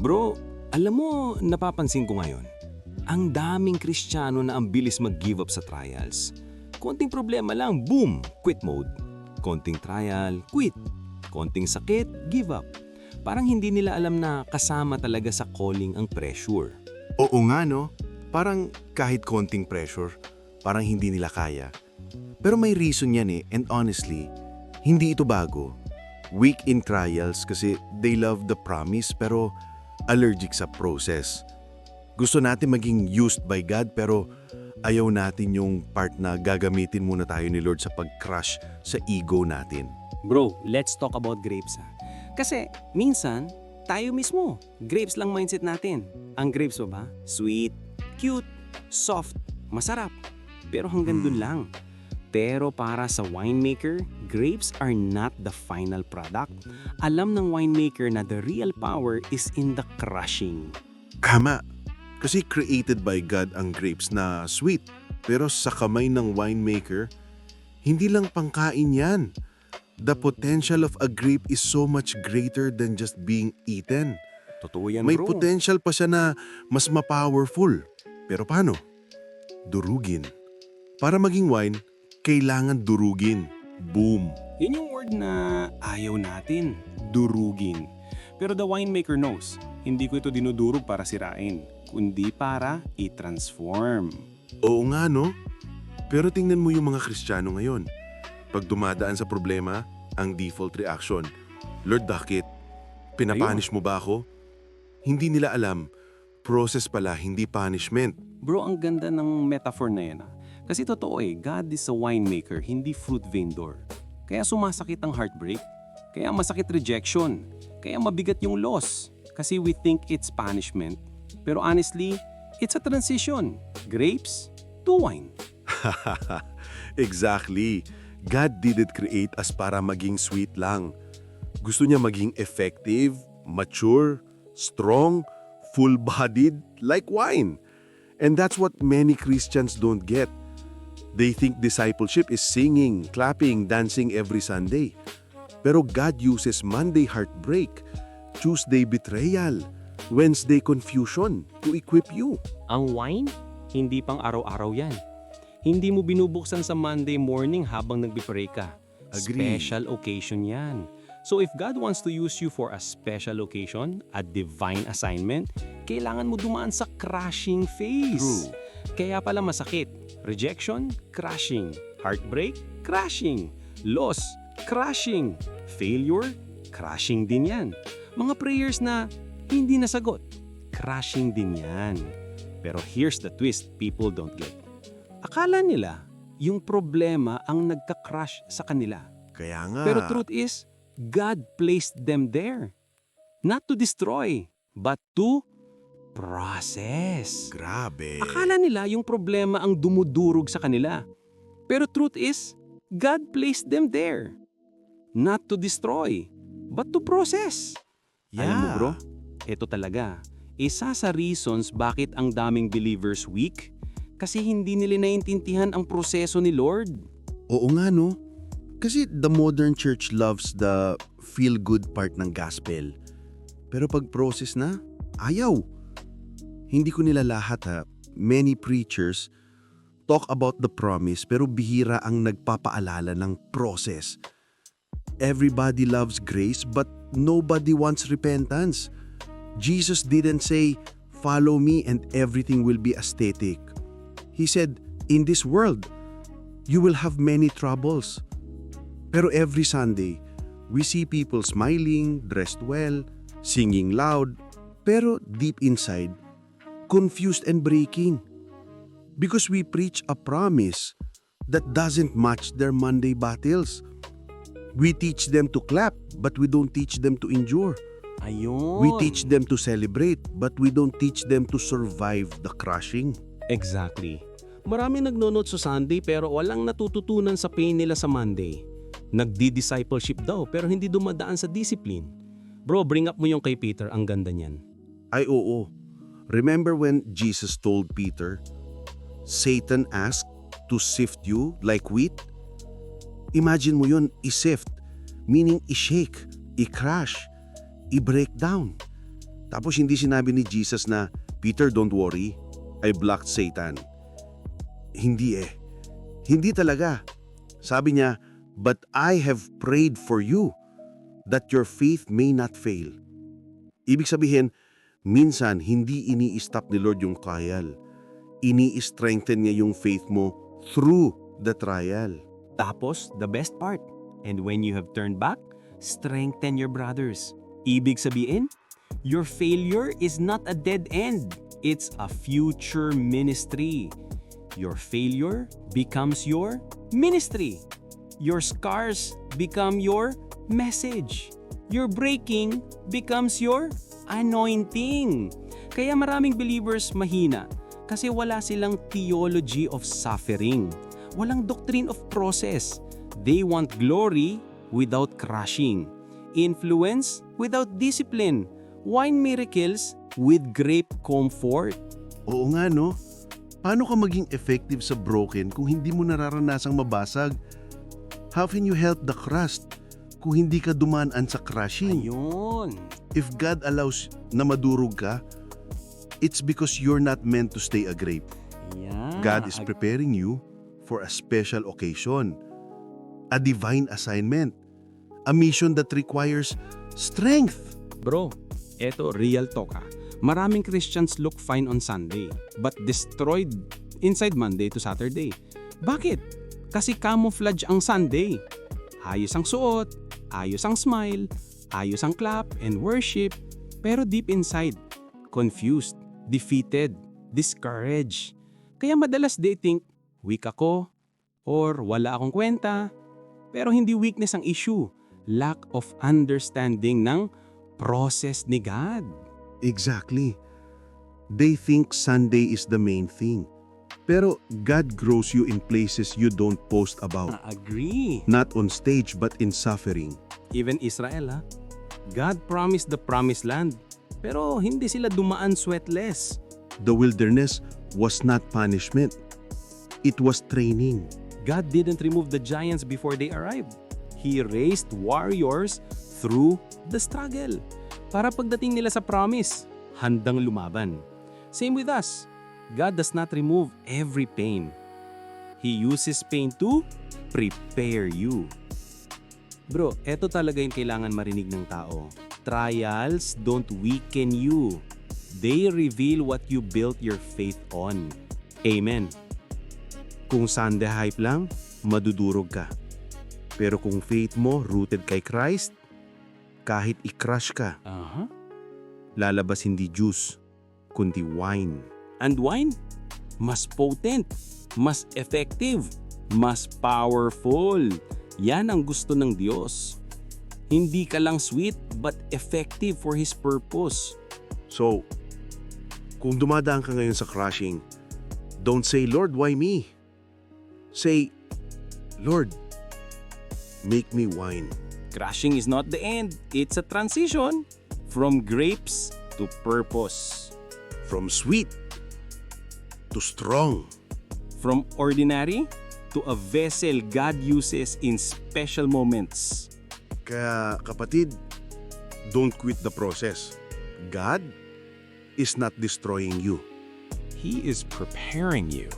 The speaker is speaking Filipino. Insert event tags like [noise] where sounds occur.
Bro, alam mo, napapansin ko ngayon, ang daming Kristiyano na ang bilis mag-give up sa trials. Konting problema lang, boom, quit mode. Konting trial, quit. Konting sakit, give up. Parang hindi nila alam na kasama talaga sa calling ang pressure. Oo nga no, parang kahit konting pressure, parang hindi nila kaya. Pero may reason yan eh, and honestly, hindi ito bago. Weak in trials kasi they love the promise pero allergic sa process. Gusto natin maging used by God pero ayaw natin yung part na gagamitin muna tayo ni Lord sa pag-crush sa ego natin. Bro, let's talk about grapes ha. Kasi minsan, tayo mismo, grapes lang mindset natin. Ang grapes mo ba? Sweet, cute, soft, masarap. Pero hanggang dun lang. Pero para sa winemaker, grapes are not the final product. Alam ng winemaker na the real power is in the crushing. Kama, kasi created by God ang grapes na sweet. Pero sa kamay ng winemaker, hindi lang pangkain yan. The potential of a grape is so much greater than just being eaten. Totoo yan, May bro. potential pa siya na mas ma-powerful. Pero paano? Durugin. Para maging wine, kailangan durugin. Boom. Yun yung word na ayaw natin, durugin. Pero the winemaker knows, hindi ko ito dinudurog para sirain, kundi para i-transform. Oo nga no? Pero tingnan mo yung mga Kristiyano ngayon. Pag dumadaan sa problema, ang default reaction, Lord, bakit? Pinapanish mo ba ako? Hindi nila alam, process pala, hindi punishment. Bro, ang ganda ng metaphor na yan. ah. Kasi totoo eh, God is a winemaker, hindi fruit vendor. Kaya sumasakit ang heartbreak, kaya masakit rejection, kaya mabigat yung loss. Kasi we think it's punishment. Pero honestly, it's a transition. Grapes to wine. [laughs] exactly. God didn't create us para maging sweet lang. Gusto niya maging effective, mature, strong, full-bodied, like wine. And that's what many Christians don't get. They think discipleship is singing, clapping, dancing every Sunday. Pero God uses Monday heartbreak, Tuesday betrayal, Wednesday confusion to equip you. Ang wine, hindi pang araw-araw yan. Hindi mo binubuksan sa Monday morning habang nagbe-pray ka. Agree. Special occasion yan. So if God wants to use you for a special occasion, a divine assignment, kailangan mo dumaan sa crushing phase. True. Kaya pala masakit. Rejection, crushing. Heartbreak, crushing. Loss, crushing. Failure, crushing din yan. Mga prayers na hindi nasagot, crushing din yan. Pero here's the twist people don't get. Akala nila, yung problema ang nagka-crush sa kanila. Kaya nga... Pero truth is, God placed them there. Not to destroy, but to process. Grabe. Akala nila yung problema ang dumudurog sa kanila. Pero truth is, God placed them there. Not to destroy, but to process. Alam mo Yeah. bro, ito talaga. Isa sa reasons bakit ang daming believers weak, kasi hindi nila naiintindihan ang proseso ni Lord. Oo nga no. Kasi the modern church loves the feel-good part ng gospel. Pero pag process na, ayaw. Hindi ko nila lahat ha. Many preachers talk about the promise pero bihira ang nagpapaalala ng process. Everybody loves grace but nobody wants repentance. Jesus didn't say, follow me and everything will be aesthetic. He said, in this world, you will have many troubles. Pero every Sunday, we see people smiling, dressed well, singing loud, pero deep inside, confused and breaking. Because we preach a promise that doesn't match their Monday battles. We teach them to clap, but we don't teach them to endure. Ayun. We teach them to celebrate, but we don't teach them to survive the crushing. Exactly. Marami nagnonood sa Sunday pero walang natututunan sa pain nila sa Monday. Nagdi-discipleship daw pero hindi dumadaan sa discipline. Bro, bring up mo yung kay Peter, ang ganda niyan. Ay oo. Remember when Jesus told Peter, Satan asked to sift you like wheat? Imagine mo yun, i-sift, meaning i-shake, i-crush, i-break down. Tapos hindi sinabi ni Jesus na, Peter, don't worry, I blocked Satan. Hindi eh. Hindi talaga. Sabi niya, But I have prayed for you, that your faith may not fail. Ibig sabihin, minsan hindi ini-stop ni Lord yung trial. Ini-strengthen niya yung faith mo through the trial. Tapos, the best part. And when you have turned back, strengthen your brothers. Ibig sabihin, your failure is not a dead end. It's a future ministry. Your failure becomes your ministry. Your scars become your message. Your breaking becomes your anointing. Kaya maraming believers mahina kasi wala silang theology of suffering. Walang doctrine of process. They want glory without crushing. Influence without discipline. Wine miracles with grape comfort. Oo nga no? Paano ka maging effective sa broken kung hindi mo nararanasang mabasag? How can you help the crust kung hindi ka dumaan sa crushing? Ayun. If God allows na madurog ka, it's because you're not meant to stay a grape. Yeah. God is preparing you for a special occasion, a divine assignment, a mission that requires strength. Bro, eto real talk ah. Maraming Christians look fine on Sunday but destroyed inside Monday to Saturday. Bakit? Kasi camouflage ang Sunday. Ayos ang suot, ayos ang smile, ayos ang clap and worship, pero deep inside, confused, defeated, discouraged. Kaya madalas they think, weak ako, or wala akong kwenta, pero hindi weakness ang issue, lack of understanding ng process ni God. Exactly. They think Sunday is the main thing. Pero God grows you in places you don't post about. agree. Not on stage but in suffering. Even Israel ha. God promised the promised land, pero hindi sila dumaan sweatless. The wilderness was not punishment. It was training. God didn't remove the giants before they arrived. He raised warriors through the struggle. Para pagdating nila sa promise, handang lumaban. Same with us. God does not remove every pain. He uses pain to prepare you. Bro, eto talaga yung kailangan marinig ng tao. Trials don't weaken you. They reveal what you built your faith on. Amen. Kung Sunday hype lang, madudurog ka. Pero kung faith mo rooted kay Christ, kahit i-crush ka, Aha. lalabas hindi juice, kundi wine. And wine? Mas potent, mas effective, mas powerful. Yan ang gusto ng Diyos. Hindi ka lang sweet but effective for His purpose. So, kung dumadaan ka ngayon sa crushing, don't say, Lord, why me? Say, Lord, make me wine. Crushing is not the end, it's a transition from grapes to purpose. From sweet to strong. From ordinary to a vessel God uses in special moments. Kaya kapatid, don't quit the process. God is not destroying you. He is preparing you.